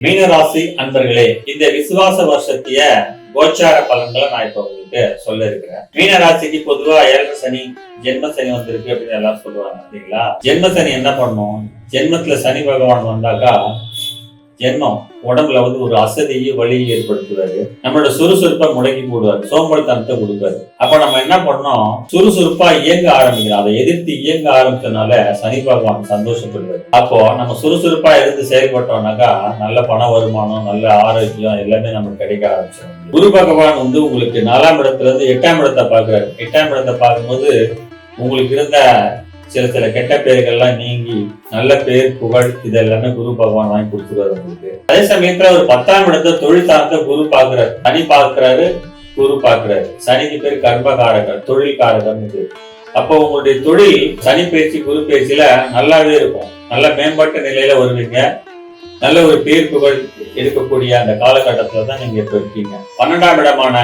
மீனராசி அன்பர்களே இந்த விசுவாச வருஷத்திய கோச்சார பலன்களை நான் இப்ப உங்களுக்கு சொல்ல இருக்கிறேன். மீனராசிக்கு பொதுவா ஏழு சனி ஜென்ம சனி வந்திருக்கு அப்படின்னு எல்லாரும் சொல்லுவாங்க சரிங்களா? ஜென்ம சனி என்ன பண்ணும்? ஜென்மத்துல சனி பகவான் வந்தாக்கா ஜென்மம் உடம்புல வந்து ஒரு அசதியை வழியை ஏற்படுத்துவாரு. நம்மளோட சுறுசுறுப்பை முடக்கி போடுவாரு சோம்பலத்தனத்தை கொடுப்பாரு. அப்ப நம்ம என்ன பண்ணோம்? சுறுசுறுப்பா இயங்க ஆரம்பிக்கிறோம். அதை எதிர்த்து இயங்க ஆரம்பிச்சதுனால சனி பகவான் சந்தோஷப்படுவார். அப்போ நம்ம சுறுசுறுப்பா இருந்து செயல்பட்டோம்னாக்கா நல்ல பண வருமானம் நல்ல ஆரோக்கியம் எல்லாமே நமக்கு கிடைக்க ஆரம்பிச்சிடும். குரு பகவான் வந்து உங்களுக்கு நாலாம் இடத்துல இருந்து எட்டாம் இடத்தை பாக்குறாரு எட்டாம் இடத்தை பார்க்கும்போது உங்களுக்கு இருந்த சில சில கெட்ட பெயர்கள்லாம் நீங்கி நல்ல பேர் புகழ் இதெல்லாமே குரு பகவான் வாங்கி கொடுத்துருவாரு உங்களுக்கு. அதே சமயத்துல ஒரு பத்தாம் இடத்துல தொழில் சார்ந்த குரு பாக்குறாரு சனி பார்க்கிறாரு குரு பாக்குறாரு சனிக்கு பேர் கர்மகாரகர் தொழில் காரகர்னு பேர். அப்போ உங்களுடைய தொழில் சனி பயிற்சி குரு பயிற்சியில நல்லாவே இருக்கும். நல்ல மேம்பட்ட நிலையில வருவீங்க. நல்ல ஒரு பேர் புகழ் எடுக்கக்கூடிய அந்த காலகட்டத்துல தான் நீங்க இப்ப இருக்கீங்க. பன்னெண்டாம் இடமான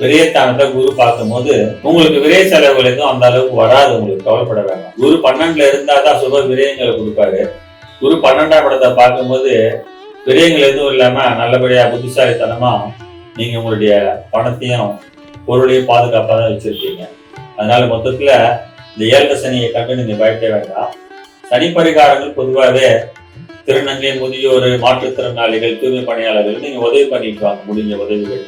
விரயத்தானத்தை குரு பார்க்கும்போது உங்களுக்கு விரய செலவுகள் எதுவும் அந்த அளவுக்கு வராது உங்களுக்கு கவலைப்பட வேண்டாம். குரு பன்னெண்டுல இருந்தா தான் சுப விரயங்களை கொடுப்பாரு. குரு பன்னெண்டாம் இடத்தை பார்க்கும்போது விரயங்கள் எதுவும் இல்லாம நல்லபடியா புத்திசாலித்தனமா நீங்க உங்களுடைய பணத்தையும் பொருளையும் பாதுகாப்பாக தான் வச்சிருக்கீங்க. அதனால மொத்தத்துல இந்த ஏழரை சனியை கண்டு நீங்க பயப்பட வேண்டாம். சனி பரிகாரங்கள் பொதுவாகவே திருநங்கை முதியோர் மாற்றுத்திறனாளிகள் தூய்மை பணியாளர்கள் நீங்க உதவி பண்ணிட்டு வாங்க முடிஞ்ச உதவிகள்.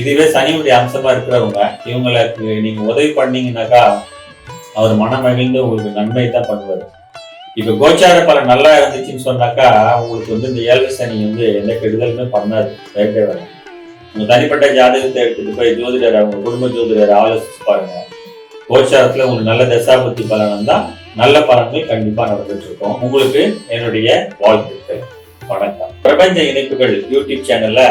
இதுவே சனியுடைய அம்சமா இருக்கிறவங்க இவங்களுக்கு நீங்க உதவி பண்ணீங்கன்னாக்கா அவர் மனம் மகிழ்ந்து உங்களுக்கு நன்மை தான் பண்ணுவார். இப்ப கோச்சார பலன் நல்லா இருந்துச்சுன்னு சொன்னாக்கா உங்களுக்கு வந்து இந்த ஏழு சனி வந்து எந்த கெடுதலுமே பண்ணாது பயப்பட உங்க தனிப்பட்ட ஜாதகத்தை எடுத்துட்டு போய் ஜோதிடர் அவங்க குடும்ப ஜோதிடர் ஆலோசிச்சு பாருங்க. கோச்சாரத்துல உங்களுக்கு நல்ல தசாபத்தி பலன் வந்தா நல்ல பலன்கள் கண்டிப்பா நடந்துட்டு இருக்கும் உங்களுக்கு என்னுடைய வாழ்த்துக்கள். வணக்கம். பிரபஞ்ச இணைப்புகள் யூடியூப் சேனல்ல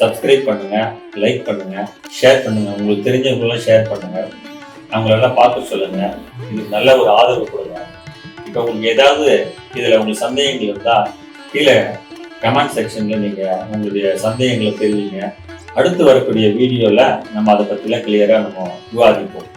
சப்ஸ்கிரைப் பண்ணுங்க லைக் பண்ணுங்க ஷேர் பண்ணுங்க. உங்களுக்கு தெரிஞ்சவங்களாம் ஷேர் பண்ணுங்க. அவங்களெல்லாம் பார்க்க சொல்லுங்க. இதுக்கு நல்ல ஒரு ஆதரவு கொடுங்க. இப்போ உங்களுக்கு ஏதாவது இதில் உங்களுக்கு சந்தேகங்கள் இருந்தால் கீழே கமெண்ட் செக்ஷன்ல நீங்க உங்களுடைய சந்தேகங்களை தெரிவிங்க. அடுத்து வரக்கூடிய வீடியோல நம்ம அதை பற்றிலாம் கிளியரா நம்ம விவாதிப்போம்.